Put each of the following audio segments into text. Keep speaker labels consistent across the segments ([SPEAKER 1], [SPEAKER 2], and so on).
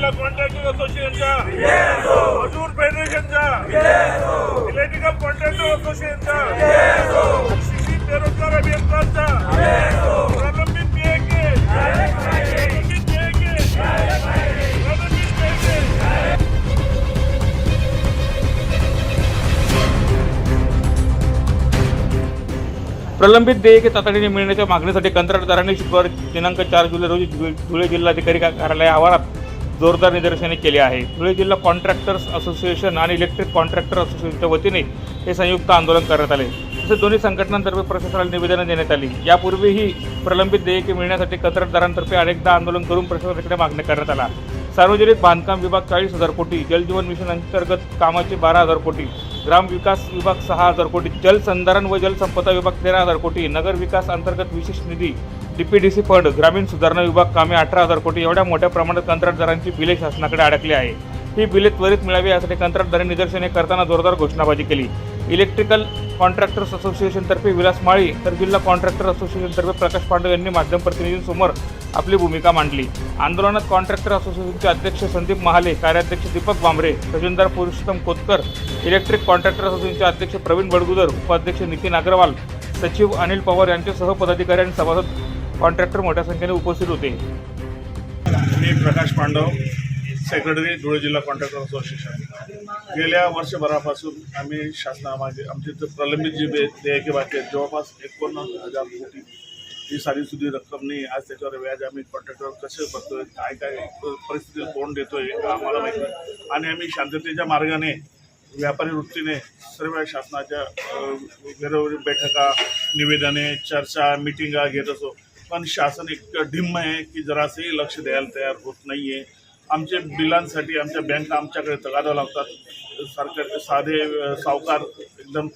[SPEAKER 1] जिल्हा कॉन्ट्रॅक्टिंग असोसिएशनच्या? मजूर फेडरेशनच्या? इलेक्ट्रिकल कॉन्ट्रॅक्टर असोसिएशनच्या? शिक्षित बेरोजगार अभियंत्रांचा प्रलंबित प्रलंबित प्रलंबित
[SPEAKER 2] देयके तातडीने मिळण्याच्या मागणीसाठी कंत्राटदारांनी शुक्रवारी दिनांक चार जुलै रोजी धुळे जिल्हाधिकारी कार्यालय आवारात जोरदार निदर्शने केली आहे. धुळे जिल्हा कॉन्ट्रॅक्टर्स असोसिएशन आणि इलेक्ट्रिक कॉन्ट्रॅक्टर असोसिएशनच्या वतीने हे संयुक्त आंदोलन करण्यात आले. तसेच दोन्ही संघटनांतर्फे प्रशासनाला निवेदनं देण्यात आली. यापूर्वीही प्रलंबित देयके मिळण्यासाठी कंत्राटदारांतर्फे अनेकदा आंदोलन करून प्रशासनाकडे मागणी करण्यात आला सार्वजनिक बांधकाम विभाग चाळीस हजार कोटी जलजीवन मिशन अंतर्गत कामाचे बारा हजार कोटी ग्रामविकास विभाग सहा हजार कोटी जलसंधारण व जलसंपदा विभाग तेरा हजार कोटी नगर विकास अंतर्गत विशेष निधी डीपीडीसी फंड ग्रामीण सुधारणा विभाग कामे अठरा हजार कोटी एवढ्या मोठ्या प्रमाणात कंत्राटदारांची बिले शासनाकडे अडकली आहे. ही बिले त्वरित मिळावी यासाठी कंत्राटदारांनी निदर्शने करताना जोरदार घोषणाबाजी केली. इलेक्ट्रिकल कॉन्ट्रॅक्टर्स असोसिएशनतर्फे विलास माळी तर जिल्हा कॉन्ट्रॅक्टर असोसिएशनतर्फे प्रकाश पांडव यांनी माध्यम प्रतिनिधींसमोर आपली भूमिका मांडली. आंदोलनात कॉन्ट्रॅक्टर असोसिएशनचे अध्यक्ष संदीप महाले कार्याध्यक्ष दीपक बांबरे तहसीलदार पुरुषोत्तम कोतकर इलेक्ट्रिक कॉन्ट्रॅक्टर असोसिएशनचे अध्यक्ष प्रवीण बडगुदर उपाध्यक्ष नितीन अग्रवाल सचिव अनिल पवार यांच्यासह पदाधिकारी आणि सभासद कॉन्ट्रॅक्टर मोठ्या संख्येने उपस्थित होते.
[SPEAKER 1] मी प्रकाश पांडव सेक्रेटरी धुळे जिल्हा कॉन्ट्रॅक्टर असोसिएशन. गेल्या वर्षभरापासून आम्ही शासनामागे आमचे इथं प्रलंबित जी बे देयके बाकी आहेत जवळपास एकोणनव्वद हजार कोटी. ही सारी सुधी रक्कम नाही आज त्याच्यावर व्याज आम्ही कॉन्ट्रॅक्टर कसे बघतोय काय काय परिस्थिती तोंड देतोय हे आम्हाला माहिती नाही. आणि आम्ही शांततेच्या मार्गाने व्यापारी वृत्तीने सर्व शासनाच्या घरोघरी बैठका निवेदने चर्चा मिटिंगा घेत असो. पण शासन एक ढिम्म आहे की जरासंही लक्ष द्यायला तयार होत नाही आहे आमचे बिलांसाठी आमच्या बँका आमच्याकडे तगादा लावतात. सरकार साधे सावकार एकदम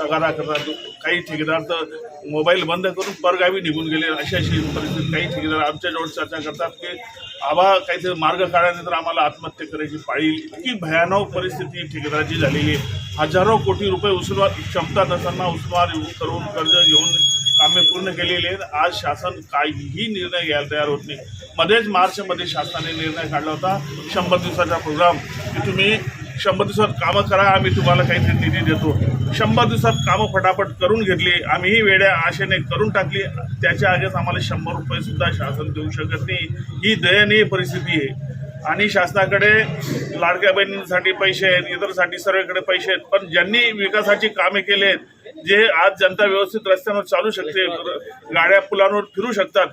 [SPEAKER 1] तगादा करतात. काही ठेकेदार तर मोबाईल बंद करून परगावी निघून गेले. अशी अशी परिस्थिती काही ठेकेदार आमच्याजवळ चर्चा करतात की आबा काहीतरी मार्ग काढायला तर आम्हाला आत्महत्या करायची पाळी. इतकी भयानक परिस्थिती ठेकेदाराची झालेली आहे. हजारो कोटी रुपये उचलवा क्षमता नसताना उचलवा करून कर्ज घेऊन कामे पूर्ण केलेली आहेत. आज शासन काहीही निर्णय घ्यायला तयार होत नाही. मध्येच मार्चमध्ये शासनाने निर्णय काढला होता शंभर दिवसाचा प्रोग्राम की तुम्ही शंभर दिवसात कामं करा आम्ही तुम्हाला काहीतरी निधी देतो. शंभर दिवसात कामं फटाफट करून घेतली आम्हीही वेड्या आशेने करून टाकली त्याच्या आगेच आम्हाला शंभर रुपयेसुद्धा शासन देऊ शकत नाही. ही दयनीय परिस्थिती आहे. आणि शासनाकडे लाडक्या बहिणींसाठी पैसे आहेत इतरसाठी सर्वेकडे पैसे आहेत पण ज्यांनी विकासाची कामे केली आहेत जे आज जनता व्यवस्थित रस्त्यांवर चालू शकते गाड्या पुलांवर फिरू शकतात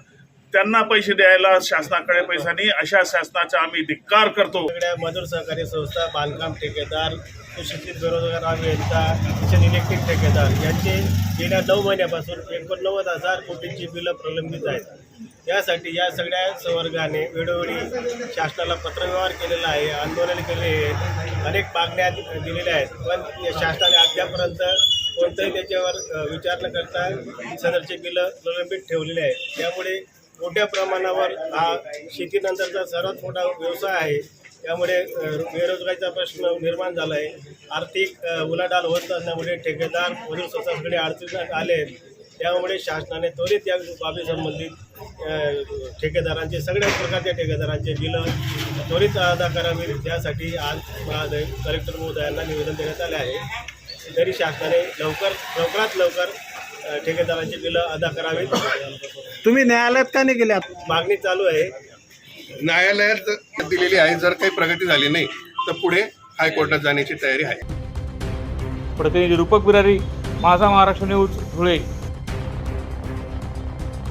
[SPEAKER 1] त्यांना पैसे द्यायला शासनाकडे पैसा नाही. अशा शासनाचा आम्ही धिक्कार करतो.
[SPEAKER 3] सगळ्या मजूर सहकारी संस्था बांधकाम ठेकेदार सुशिक्षित बेरोजगार अभियंता शिक्षण इलेक्ट्रिक ठेकेदार यांचे गेल्या नऊ महिन्यापासून एकोणनव्वद हजार कोटींची बिलं प्रलंबित आहेत. यासाठी या सगळ्या संवर्गाने वेळोवेळी शासनाला पत्रव्यवहार केलेला आहे आंदोलन केले आहे अनेक मागण्या दिलेल्या आहेत. पण या शासनाने अद्यापर्यंत कोणतंही त्याच्यावर विचार न करता सदरचे बिलं प्रलंबित ठेवलेले आहेत. त्यामुळे मोठ्या प्रमाणावर हा शेतीनंतरचा सर्वात मोठा व्यवसाय आहे. त्यामुळे बेरोजगारीचा प्रश्न निर्माण झाला आहे. आर्थिक उलाढाल होत असल्यामुळे ठेकेदार मजूर स्वतःकडे अडचणीत आले आहेत त्यामुळे शासनाने त्वरित या बाबी संबंधित अ, ठेकेदारांचे सगळ्या प्रकारच्या ठेकेदारांचे बिलं त्वरित अदा करावी त्यासाठी आज मला कलेक्टर महोदयांना निवेदन देण्यात आले आहे. तरी शासनाने लवकर लवकरात लवकर ठेकेदारांची बिलं अदा करावीत.
[SPEAKER 4] तुम्ही न्यायालयात का नाही गेल्यात
[SPEAKER 3] मागणी चालू आहे.
[SPEAKER 5] न्यायालयात दिलेली आहे. जर काही प्रगती झाली नाही तर पुढे हायकोर्टात जाण्याची तयारी आहे.
[SPEAKER 2] प्रतिनिधी रूपक बिरारी माझा महाराष्ट्र न्यूज धुळे.